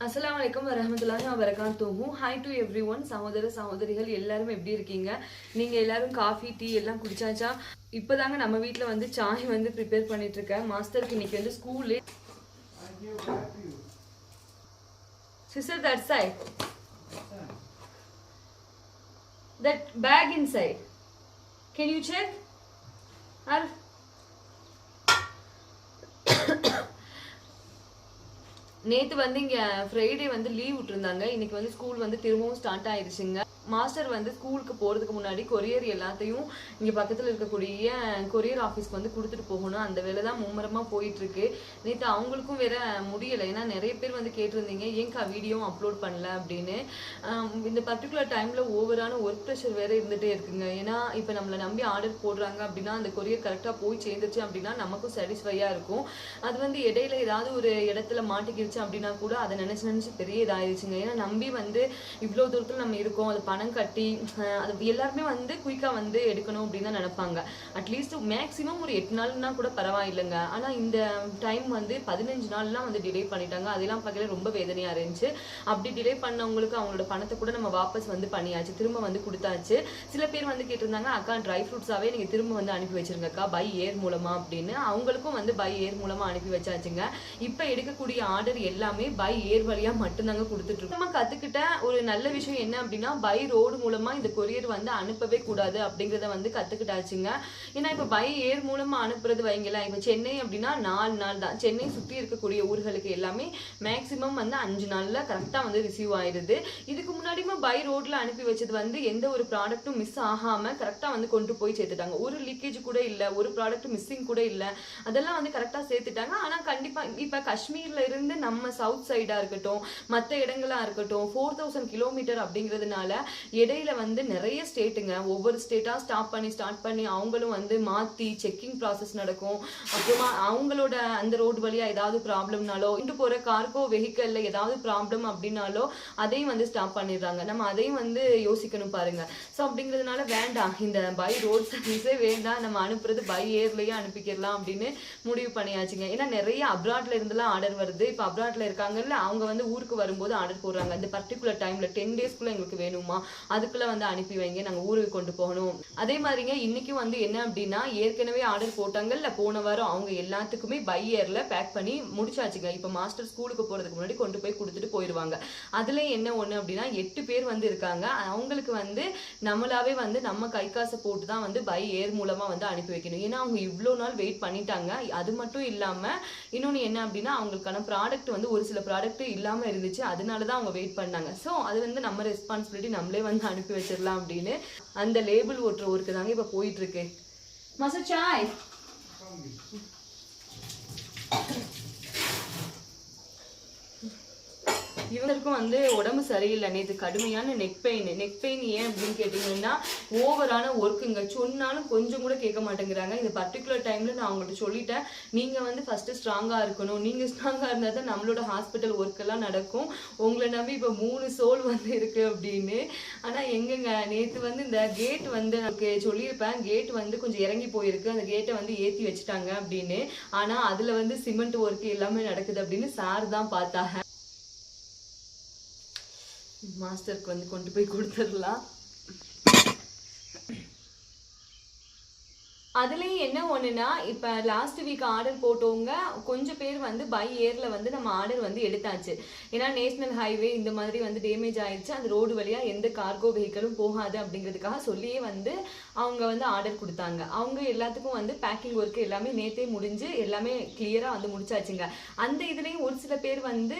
அஸ்ஸலாமு அலைக்கும் வரஹமத்துல்லாஹி வபரகாத்துஹு. ஹாய் டு எவ்ரி ஒன் சகோதர சகோதரிகள் எல்லாரும் எப்படி இருக்கீங்க? நீங்க எல்லாரும் காஃபி டீ எல்லாம் குடிச்சாச்சா? இப்போதாங்க நம்ம வீட்டில் வந்து சாய் வந்து ப்ரிப்பேர் பண்ணிட்டு இருக்கேன் மாஸ்டருக்கு இன்னைக்கு வந்து school sister that side that back inside can you check or நேற்று வந்து இங்கே ஃப்ரைடே வந்து லீவ் விட்டுருந்தாங்க. இன்னைக்கு வந்து ஸ்கூல் வந்து திரும்பவும் ஸ்டார்ட் ஆயிடுச்சுங்க. மாஸ்டர் வந்து ஸ்கூலுக்கு போகிறதுக்கு முன்னாடி கொரியர் எல்லாத்தையும் இங்கே பக்கத்தில் இருக்கக்கூடிய கொரியர் ஆஃபீஸ்க்கு வந்து கொடுத்துட்டு போகணும். அந்த வேலை தான் மும்முரமாக போயிட்டுருக்கு. நேற்று அவங்களுக்கும் வேற முடியலை. ஏன்னா நிறைய பேர் வந்து கேட்டிருந்தீங்க ஏங்கா வீடியோ அப்லோட் பண்ணல? அப்படின்னு. இந்த பர்டிகுலர் டைமில் ஓவரான ஒர்க் ப்ரெஷர் வேற இருந்துகிட்டே இருக்குங்க. ஏன்னா இப்போ நம்மளை நம்பி ஆர்டர் போடுறாங்க அப்படின்னா அந்த கொரியர் கரெக்டாக போய் சேர்ந்துச்சு அப்படின்னா நமக்கும் சாட்டிஸ்ஃபையாக இருக்கும். அது வந்து இடையில ஏதாவது ஒரு இடத்துல மாட்டிக்கிடுச்சு அப்படின்னா கூட அதை நினச்சி நினச்சி பெரிய இதாகிடுச்சுங்க ஏன்னா நம்பி வந்து இவ்வளோ தூரத்தில் நம்ம இருக்கோம் அதை பணம் கட்டி அது எல்லாருமே வந்து குயிக்காக வந்து எடுக்கணும் அப்படின்னு தான் நினைப்பாங்க. அட்லீஸ்ட் மேக்ஸிமம் ஒரு எட்டு நாள்னா கூட பரவாயில்லைங்க. ஆனால் இந்த டைம் வந்து பதினஞ்சு நாள்லாம் வந்து டிலே பண்ணிட்டாங்க. அதெல்லாம் பார்க்கல ரொம்ப வேதனையாக இருந்துச்சு. அப்படி டிலே பண்ணவங்களுக்கு அவங்களோட பணத்தை கூட நம்ம வாபஸ் வந்து பண்ணியாச்சு. திரும்ப வந்து கொடுத்தாச்சு. சில பேர் வந்து கேட்டிருந்தாங்க அக்கா ட்ரை ஃப்ரூட்ஸாகவே நீங்கள் திரும்ப வந்து அனுப்பி வச்சிருங்கக்கா. பை ஏர் மூலமாக அப்படின்னு. அவங்களுக்கும் வந்து பை ஏர் மூலமாக அனுப்பி வச்சாச்சுங்க. இப்போ எடுக்கக்கூடிய ஆர்டர் எல்லாமே பை ஏர் வழியாக மட்டும்தாங்க கொடுத்துட்ருக்கோம் நம்ம கற்றுக்கிட்ட ஒரு நல்ல விஷயம் என்ன அப்படின்னா பை ரோடு மூலமா இந்த கொரியர் வந்து அனுப்பவே கூடாது அப்படிங்கறத வந்து கத்துக்கிட்டாச்சுங்க. ஏன்னா இப்ப பை ஏர் மூலமா அனுப்புறது வைங்களேன் இப்ப சென்னை அப்படின்னா நாலு நாள் தான். சென்னை சுத்தி இருக்கக்கூடிய ஊர்களுக்கு எல்லாமே மேக்சிமம் வந்து அஞ்சு நாள்ல கரெக்டா வந்து ரிசீவ் ஆயிருது. இதுக்கு முன்னாடியுமே பை ரோட்ல அனுப்பி வச்சது வந்து எந்த ஒரு ப்ராடக்ட்டும் மிஸ் ஆகாம கரெக்டா வந்து கொண்டு போய் சேர்த்துட்டாங்க. ஒரு லீக்கேஜ் கூட இல்ல ஒரு ப்ராடக்ட் மிஸ்ஸிங் கூட இல்ல. அதெல்லாம் வந்து கரெக்டா சேர்த்துட்டாங்க. ஆனா கண்டிப்பா இப்ப காஷ்மீர்ல இருந்து நம்ம சவுத் சைடா இருக்கட்டும் மற்ற இடங்களா இருக்கட்டும் ஃபோர் தௌசண்ட் கிலோமீட்டர் அப்படிங்கிறதுனால இடையில வந்து நிறைய ஸ்டேட்டுங்க ஒவ்வொரு ஸ்டேட்டாக ஸ்டாப் பண்ணி ஸ்டார்ட் பண்ணி அவங்களும் வந்து மாற்றி செக்கிங் ப்ராசஸ் நடக்கும். அப்புறமா அவங்களோட அந்த ரோடு வழியாக ஏதாவது ப்ராப்ளம்னாலோ கொண்டு போகிற கார்கோ வெஹிக்கல்ல ஏதாவது ப்ராப்ளம் அப்படின்னாலோ அதையும் வந்து ஸ்டாப் பண்ணிடுறாங்க. நம்ம அதையும் வந்து யோசிக்கணும் பாருங்க. ஸோ அப்படிங்கிறதுனால வேண்டாம். இந்த பை ரோட் சர்வீஸே வேண்டாம். நம்ம அனுப்புறது பை ஏர்லேயே அனுப்பிக்கிறலாம் அப்படின்னு முடிவு பண்ணியாச்சுங்க. ஏன்னா நிறைய அப்ராட்ல இருந்துலாம் ஆர்டர் வருது. இப்போ அப்ராட்ல இருக்காங்கல்ல அவங்க வந்து ஊருக்கு வரும்போது ஆர்டர் போடுறாங்க. இந்த பர்டிகுலர் டைம்ல டென் டேஸ்க்குள்ள எங்களுக்கு வேணுமா? அதுக்குள்ள வந்து அனுப்பி வைங்க நாங்க ஊருக்கு கொண்டு போகணும். அதே மாதிரிங்க இன்றைக்கும் வந்து என்ன அப்படின்னா ஏற்கனவே ஆர்டர் போட்டாங்கல்ல போன வாரம் அவங்க எல்லாத்துக்குமே பை இயரில் பேக் பண்ணி முடிச்சாச்சுங்க. இப்போ மாஸ்டர் ஸ்கூலுக்கு போறதுக்கு முன்னாடி கொண்டு போய் கொடுத்துட்டு போயிடுவாங்க அதுல என்ன ஒண்ணு அப்படின்னா எட்டு பேர் வந்து இருக்காங்க. அவங்களுக்கு வந்து நம்மளாவே வந்து நம்ம கை காசை போட்டு தான் வந்து பை ஏர் மூலமா வந்து அனுப்பி வைக்கணும். ஏன்னா அவங்க இவ்வளோ நாள் வெயிட் பண்ணிட்டாங்க. அது மட்டும் இல்லாம இன்னொன்னு என்ன அப்படின்னா அவங்களுக்கான ப்ராடக்ட் வந்து ஒரு சில ப்ராடக்ட் இல்லாம இருந்துச்சு. அதனால தான் அவங்க வெயிட் பண்ணாங்க. ஸோ அது வந்து நம்ம ரெஸ்பான்சிபிலிட்டி நம்மளே வந்து அனுப்பி வச்சிடலாம் அப்படின்னு. அந்த லேபிள் ஓட்டுற ஒர்க்கு தாங்க இப்போ போயிட்டு இருக்கு. மசா சாய். இவங்களுக்கும் வந்து உடம்பு சரியில்லை. நேற்று கடுமையான நெக் பெயின் நெக் பெயின் ஏன் அப்படின்னு கேட்டிங்கன்னா ஓவரான ஒர்க்குங்க சொன்னாலும் கொஞ்சம் கூட கேட்க மாட்டேங்கிறாங்க. இந்த பர்டிகுலர் டைம்ல நான் அவங்கள்ட்ட சொல்லிட்டேன். நீங்க வந்து ஃபர்ஸ்ட் ஸ்ட்ராங்கா இருக்கணும். நீங்க ஸ்ட்ராங்கா இருந்தா தான் நம்மளோட ஹாஸ்பிட்டல் ஒர்க் எல்லாம் நடக்கும். உங்களை நம்பி இப்போ மூணு சோல் வந்து இருக்கு அப்படின்னு. ஆனா எங்கங்க? நேற்று வந்து இந்த கேட் வந்து நமக்கு சொல்லியிருப்பேன். கேட் வந்து கொஞ்சம் இறங்கி போயிருக்கு. அந்த கேட்டை வந்து ஏத்தி வச்சுட்டாங்க அப்படின்னு. ஆனா அதுல வந்து சிமெண்ட் ஒர்க் எல்லாமே நடக்குது அப்படின்னு சார் தான் பார்த்தாங்க. மாஸ்டருக்கு வந்து கொண்டு போய் கொடுத்துடலாம் அதுலேயும் என்ன ஒன்றுனா இப்போ லாஸ்ட் வீக் ஆர்டர் போட்டவங்க கொஞ்சம் பேர் வந்து பை இயரில் வந்து நம்ம ஆர்டர் வந்து எடுத்தாச்சு. ஏன்னா நேஷனல் ஹைவே இந்த மாதிரி வந்து டேமேஜ் ஆயிடுச்சு அந்த ரோடு வழியாக எந்த கார்கோ வெஹிக்கிளும் போகாது அப்படிங்கிறதுக்காக சொல்லியே வந்து அவங்க வந்து ஆர்டர் கொடுத்தாங்க. அவங்க எல்லாத்துக்கும் வந்து பேக்கிங் ஒர்க் எல்லாமே நேற்றே முடிஞ்சு எல்லாமே கிளியராக வந்து முடிச்சாச்சுங்க. அந்த இதுலேயும் ஒரு சில பேர் வந்து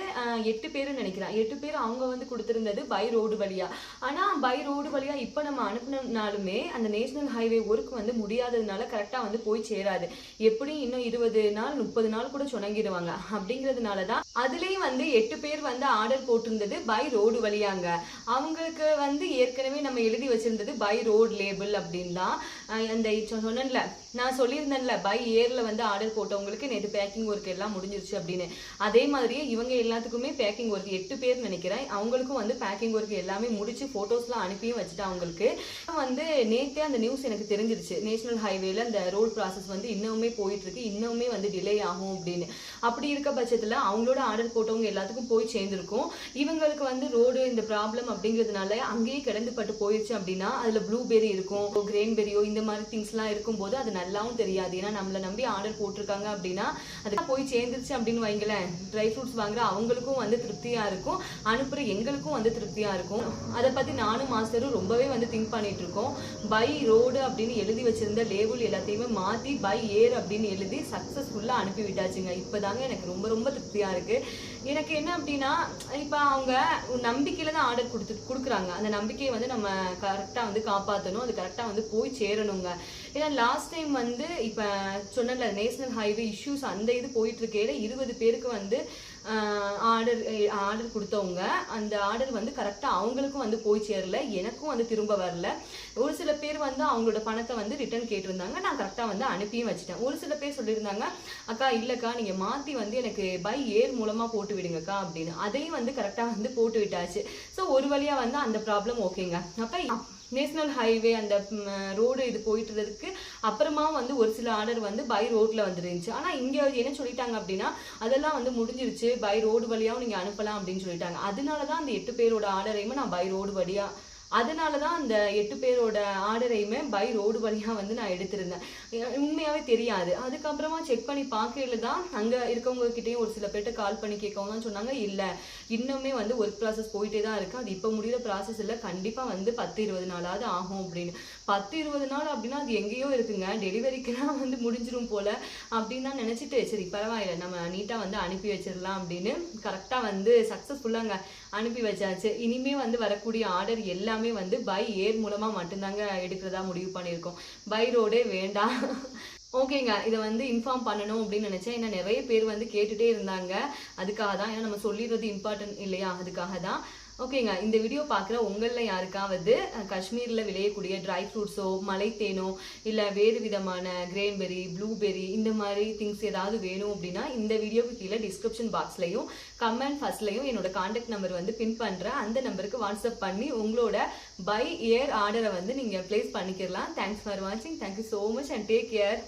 எட்டு பேர் நினைக்கிறேன். எட்டு பேர் அவங்க வந்து கொடுத்துருந்தது பை ரோடு வழியாக ஆனால் பை ரோடு வழியாக இப்போ நம்ம அனுப்பினாலுமே அந்த நேஷனல் ஹைவே ஒர்க் வந்து முடியாததுனால கரெக்டா வந்து போய் சேராது. எப்படி இன்னும் இருபது நாள் முப்பது நாள் கூட சுணங்கிடுவாங்க அப்படிங்கிறதுனால தான் அதுலேயும் வந்து எட்டு பேர் வந்து ஆர்டர் போட்டிருந்தது பை ரோடு வழியாங்க. அவங்களுக்கு வந்து ஏற்கனவே நம்ம எழுதி வச்சிருந்தது பை ரோடு லேபிள் அப்படின்னு தான் அந்த சொன்னேன்ல நான் சொல்லியிருந்தேன்ல பை ஏர்ல வந்து ஆர்டர் போட்டவங்களுக்கு நேற்று பேக்கிங் ஒர்க் எல்லாம் முடிஞ்சிருச்சு அப்படின்னு. அதே மாதிரியே இவங்க எல்லாத்துக்குமே பேக்கிங் ஒர்க் எட்டு பேர் நினைக்கிறேன். அவங்களுக்கும் வந்து பேக்கிங் ஒர்க் எல்லாமே முடிச்சு போட்டோஸ்லாம் அனுப்பியும் வச்சுட்டா அவங்களுக்கு. வந்து நேற்றே அந்த நியூஸ் எனக்கு தெரிஞ்சிருச்சு. நேஷனல் ஹைவேல அந்த ரோட் ப்ராசஸ் வந்து இன்னுமே போயிட்டு இருக்கு. இன்னுமே வந்து டிலே ஆகும் அப்படின்னு. அப்படி இருக்க பட்சத்தில் அவங்களோட ஆர்டர் போட்டவங்க எல்லாத்துக்கும் போய் சேர்ந்துருக்கும். இவங்களுக்கு வந்து ரோடு இந்த ப்ராப்ளம் அப்படிங்கிறதுனால அங்கேயே கிடந்து பட்டு போயிடுச்சு அப்படின்னா அதில் ப்ளூபெரி இருக்கும் கிரேன்பெரியோ இந்த மாதிரி திங்ஸ்லாம் இருக்கும்போது அது நல்லாவும் தெரியாது. ஏன்னா நம்மளை நம்பி ஆர்டர் போட்டிருக்காங்க அப்படின்னா அது போய் சேர்ந்துருச்சு அப்படின்னு வைங்களேன். ட்ரை ஃப்ரூட்ஸ் வாங்குற அவங்களுக்கும் வந்து திருப்தியாக இருக்கும். அனுப்புகிற எங்களுக்கும் வந்து திருப்தியாக இருக்கும். அதை பற்றி நானும் மாஸ்டரும் ரொம்பவே வந்து திங்க் பண்ணிட்டு இருக்கோம் பை ரோடு அப்படின்னு எழுதி வச்சிருந்த லேபிள் எல்லாத்தையுமே மாற்றி பை ஏர் அப்படின்னு எழுதி சக்ஸஸ்ஃபுல்லாக அனுப்பி விட்டாச்சுங்க இப்போதாங்க எனக்கு ரொம்ப ரொம்ப திருப்தியாக இருக்குது இருக்கு. எனக்கு என்ன அப்படின்னா இப்போ அவங்க நம்பிக்கையில தான் ஆர்டர் கொடுத்து கொடுக்குறாங்க. அந்த நம்பிக்கையை வந்து நம்ம கரெக்டாக வந்து காப்பாற்றணும் அது கரெக்டாக வந்து போய் சேரணுங்க. ஏன்னா லாஸ்ட் டைம் வந்து இப்போ சொன்னல நேஷனல் ஹைவே இஷ்யூஸ் அந்த இது போயிட்டு இருக்கையில இருபது பேருக்கு வந்து ஆர்டர் ஆர்டர் கொடுத்தவங்க அந்த ஆர்டர் வந்து கரெக்டாக அவங்களுக்கும் வந்து போய் சேரல எனக்கும் வந்து திரும்ப வரல. ஒரு சில பேர் வந்து அவங்களோட பணத்தை வந்து ரிட்டர்ன் கேட்டிருந்தாங்க நான் கரெக்டாக வந்து அனுப்பியும் வச்சுட்டேன். ஒரு சில பேர் சொல்லியிருந்தாங்க அக்கா இல்லைக்கா நீங்கள் மாற்றி வந்து எனக்கு பை ஏர் மூலமாக போட்டு விடுங்கக்கா அப்படின்னு. அதையும் வந்து கரெக்டாக வந்து போட்டு விட்டாச்சு. ஸோ ஒரு வழியாக வந்து அந்த ப்ராப்ளம் ஓகேங்க அப்போ நேஷ்னல் ஹைவே அந்த ரோடு இது போயிட்டு இருந்ததுக்கு அப்புறமா வந்து ஒரு சில ஆர்டர் வந்து பை ரோட்ல வந்துருந்துச்சு. ஆனா இங்க என்ன சொல்லிட்டாங்க அப்படின்னா அதெல்லாம் வந்து முடிஞ்சிருச்சு. பை ரோடு வழியாவும் நீங்க அனுப்பலாம் அப்படின்னு சொல்லிட்டாங்க. அதனாலதான் அந்த எட்டு பேரோட ஆர்டரையுமே நான் பை ரோடு வழியா அதனால தான் அந்த எட்டு பேரோட ஆர்டரையுமே பை ரோடு வழியாக வந்து நான் எடுத்திருந்தேன். உண்மையாகவே தெரியாது. அதுக்கப்புறமா செக் பண்ணி பார்க்கையில தான் அங்கே இருக்கவங்க கிட்டேயும் ஒரு சில பேர்ட்ட கால் பண்ணி கேட்கவங்க தான் சொன்னாங்க. இல்லை இன்னுமே வந்து ஒர்க் ப்ராசஸ் போயிட்டே தான் இருக்குது அது இப்போ முடிகிற ப்ராசஸ் இல்லை. கண்டிப்பாக வந்து பத்து இருபது நாளாவது ஆகும் அப்படின்னு. பத்து இருபது நாள் அப்படின்னா அது எங்கேயோ இருக்குங்க. டெலிவரிக்கெல்லாம் வந்து முடிஞ்சிரும் போல அப்படின்னு தான் நினச்சிட்டு சரி பரவாயில்ல. நம்ம நீட்டாக வந்து அனுப்பி வச்சிடலாம் அப்படின்னு கரெக்டாக வந்து சக்ஸஸ்ஃபுல்லாங்க அனுப்பி வச்சாச்சு. இனிமே வந்து வரக்கூடிய ஆர்டர் எல்லாமே எல்லாமே வந்து பை ஏர் மூலமா மட்டும்தாங்க எடுக்கிறதா முடிவு பண்ணியிருக்கோம். பை ரோடே வேண்டாம். ஓகேங்க இதை வந்து இன்ஃபார்ம் பண்ணணும் அப்படின்னு நினைச்சேன். ஏன்னா நிறைய பேர் வந்து கேட்டுட்டே இருந்தாங்க. அதுக்காக தான் ஏன்னா நம்ம சொல்லிடுறது இம்பார்ட்டன்ட் இல்லையா? அதுக்காக தான் ஓகேங்க இந்த வீடியோ பார்க்குற உங்களில் யாருக்காவது காஷ்மீரில் விளையக்கூடிய ட்ரை ஃப்ரூட்ஸோ மலைத்தேனோ இல்லை வேறு விதமான கிரேன்பெரி ப்ளூபெரி இந்த மாதிரி திங்ஸ் ஏதாவது வேணும் அப்படின்னா இந்த வீடியோக்கு கீழே டிஸ்கிரிப்ஷன் பாக்ஸ்லையும் கமெண்ட் ஃபர்ஸ்ட்லையும் என்னோட காண்டாக்ட் நம்பர் வந்து பின் பண்ணுறேன் அந்த நம்பருக்கு வாட்ஸ்அப் பண்ணி உங்களோட பை இயர் ஆர்டரை வந்து நீங்கள் ப்ளேஸ் பண்ணிக்கிறலாம். தேங்க்ஸ் ஃபார் வாட்சிங் thank you so much and take care